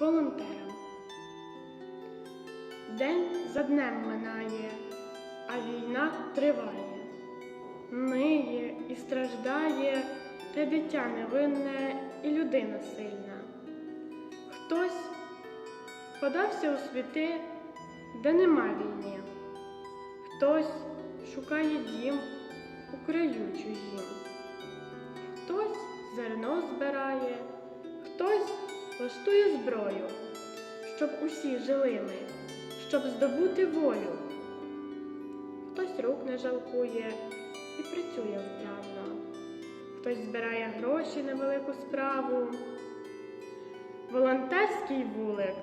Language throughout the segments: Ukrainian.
волонтерам. День за днем минає, а війна триває. Ниє і страждає те дитя невинне і людина сильна. Хтось подався у світи, де нема війни. Хтось шукає дім у краю чужім. Хтось зерно збирає, влаштує зброю, щоб усі жили ми, щоб здобути волю. Хтось рук не жалкує і працює вправно, хтось збирає гроші на велику справу. Волонтерський вулик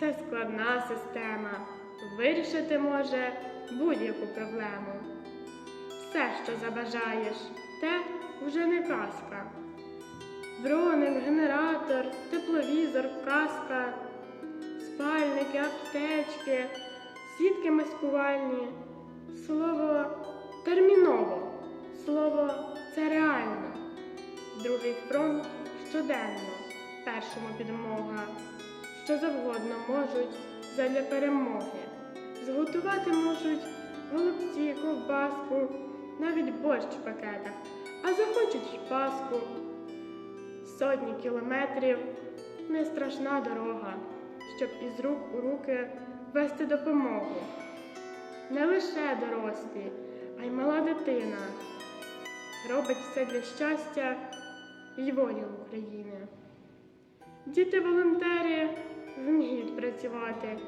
це складна система, вирішити може будь-яку проблему. Все, що забажаєш, те вже не казка. Броник, генератор, аптечки, сітки маскувальні. Слово терміново, слово це реально. Другий фронт щоденно, першому підмога, що завгодно можуть задля перемоги. Зготувати можуть голубці, ковбаску, навіть борщ в пакетах, а захочуть й паску. Сотні кілометрів не страшна дорога, щоб із рук у руки вести допомогу. Не лише дорослі, а й мала дитина робить все для щастя й волі України. Діти-волонтери вміють працювати,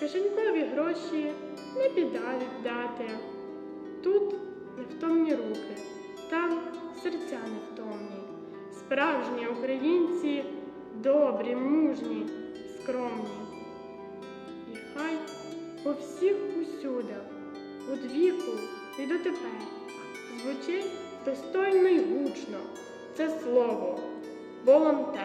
кишенькові гроші не біда віддати. Тут невтомні руки, там серця невтомні. Справжні українці добрі, мужні, скромні. Хай по всіх усюдах, від віку і дотепер, звучить достойно й гучно це слово волонтер.